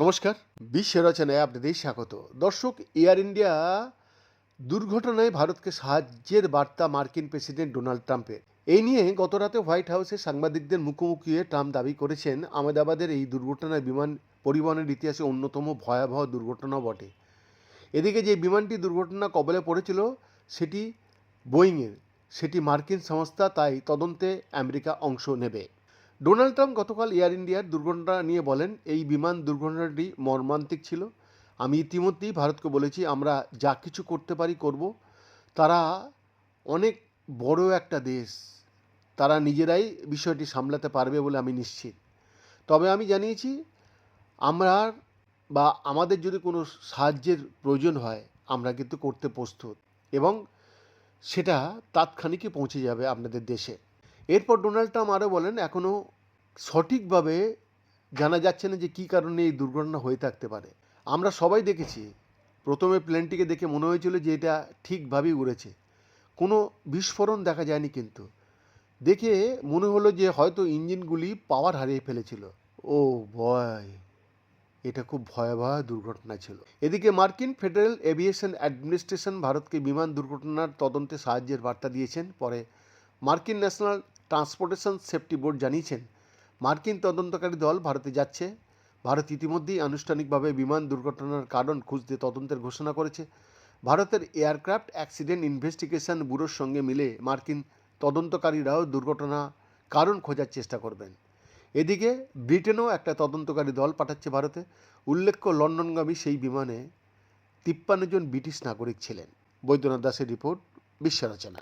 নমস্কার, বিশ্ব রচনায় আপনাদের স্বাগত। দর্শক এয়ার ইন্ডিয়া দুর্ঘটনায় ভারতকে সাহায্যের বার্তা মার্কিন প্রেসিডেন্ট ডোনাল্ড ট্রাম্পের। এই নিয়ে গতরাতে হোয়াইট হাউসে সাংবাদিকদের মুখোমুখি হয়ে ট্রাম্প দাবি করেছেন, আহমেদাবাদের এই দুর্ঘটনায় বিমান পরিবহনের ইতিহাসে অন্যতম ভয়াবহ দুর্ঘটনা বটে। এদিকে যে বিমানটি দুর্ঘটনা কবলে পড়েছিল, সেটি বোয়িংয়ের সেটি মার্কিন সংস্থা তাই তদন্তে আমেরিকা অংশ নেবে। ডোনাল্ড ট্রাম্প গতকাল এয়ার ইন্ডিয়ার দুর্ঘটনা নিয়ে বলেন, এই বিমান দুর্ঘটনাটি মর্মান্তিক ছিল। আমি ইতিমধ্যেই ভারতকে বলেছি, আমরা যা কিছু করতে পারি করব। তারা অনেক বড় একটা দেশ। তারা নিজেরাই বিষয়টি সামলাতে পারবে বলে আমি নিশ্চিত। তবে আমি জানিয়েছি, আমরা বা আমাদের যদি কোনো সাহায্যের প্রয়োজন হয়, আমরা কিন্তু করতে প্রস্তুত। এবং সেটা তাৎক্ষণিকই পৌঁছে যাবে আপনাদের দেশে। এরপর ডোনাল্ড ট্রাম্প আরও বলেন এখনও সঠিকভাবে জানা যাচ্ছে না যে কী কারণে এই দুর্ঘটনা হয়ে থাকতে পারে। আমরা সবাই দেখেছি, প্রথমে প্লেনটিকে দেখে মনে হয়েছিল যে এটা ঠিকভাবেই উড়েছে। কোনো বিস্ফোরণ দেখা যায়নি কিন্তু। দেখে মনে হলো যে হয়তো ইঞ্জিনগুলি পাওয়ার হারিয়ে ফেলেছিল। ও বয় এটা খুব ভয়াবহ দুর্ঘটনা ছিল। এদিকে মার্কিন ফেডারেল এভিয়েশন অ্যাডমিনিস্ট্রেশন ভারতকে বিমান দুর্ঘটনার তদন্তে সাহায্যের বার্তা দিয়েছেন। পরে মার্কিন ন্যাশনাল ট্রান্সপোর্টেশন সেফটি বোর্ড জানিয়েছেন, মার্কিন তদন্তকারী দল ভারতে যাচ্ছে। ভারত ইতিমধ্যেই আনুষ্ঠানিকভাবে বিমান দুর্ঘটনার কারণ খুঁজতে তদন্তের ঘোষণা করেছে। ভারতের এয়ারক্রাফট অ্যাক্সিডেন্ট ইনভেস্টিগেশন ব্যুরোর সঙ্গে মিলে মার্কিন তদন্তকারীরাও দুর্ঘটনা কারণ খোঁজার চেষ্টা করবেন। এদিকে ব্রিটেনও একটা তদন্তকারী দল পাঠাচ্ছে ভারতে। উল্লেখ্য, লন্ডনগামী সেই বিমানে তিপ্পান্ন জন ব্রিটিশ নাগরিক ছিলেন। বৈদ্যনাথ দাসের রিপোর্ট বিশ্ব রচনা